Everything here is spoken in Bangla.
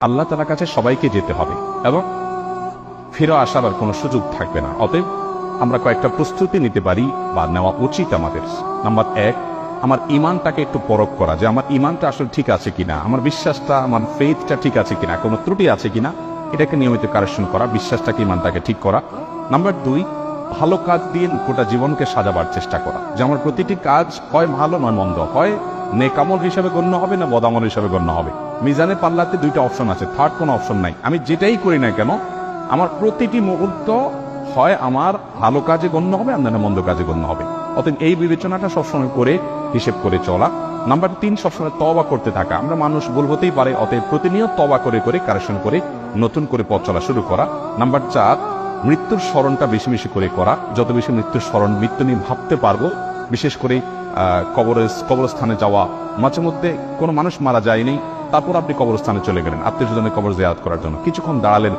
আল্লাহ তালার কাছে সবাইকে যেতে হবে এবং ফিরে আসার আর কোনো সুযোগ থাকবে না। অতএব আমরা কয়েকটা প্রস্তুতি নিতে পারি বা নেওয়া উচিত আমাদের। নাম্বার এক, আমার ইমানটাকে একটু পরখ করা যে আমার ইমানটা আসলে ঠিক আছে কিনা, আমার বিশ্বাসটা, আমার ফেথটা ঠিক আছে কিনা, কোনো ত্রুটি আছে কিনা, এটাকে নিয়মিত কারেকশন করা, বিশ্বাসটাকে ইমানটাকে ঠিক করা। নাম্বার দুই, ভালো কাজ দিয়ে গোটা জীবনকে সাজাবার চেষ্টা করা। যে আমার প্রতিটি কাজ হয় ভালো নয় মন্দ, হয় নেকামল হিসাবে গণ্য হবে না বদামল হিসাবে গণ্য হবে। মিজানে পাল্লাতে দুইটা অপশন আছে। থার্ড কোনো অপশন নাই। আমি যেটাই করি না কেন, আমার প্রতিটি মুহূর্ত হয় আমার ভালো কাজে গণ্য হবে, আর মন্দ কাজে গণ্য হবে। অতএব এই বিবেচনাটা সবসময় করে হিসেব করে চলা। নাম্বার তিন, সবসময় তবা করতে থাকা। আমরা মানুষ ভুল হতেই পারে, অতএব প্রতিনিয়ত তবা করে করে কারেকশন করে, নতুন করে পথ চলা শুরু করা। নাম্বার চার, মৃত্যুর স্মরণটা বেশি বেশি করে করা। যত বেশি মৃত্যুর স্মরণ, মৃত্যু নিয়ে ভাবতে পারব, বিশেষ করে কবরে কবরস্থানে যাওয়া। মাঝে মধ্যে কোনো মানুষ মারা যায়নি তারপর আপনি কবরস্থানে চলে গেলেন। আত্মীয় স্বজনের কবর জিয়ারত করার জন্য। কিছুক্ষণ দাঁড়ালেন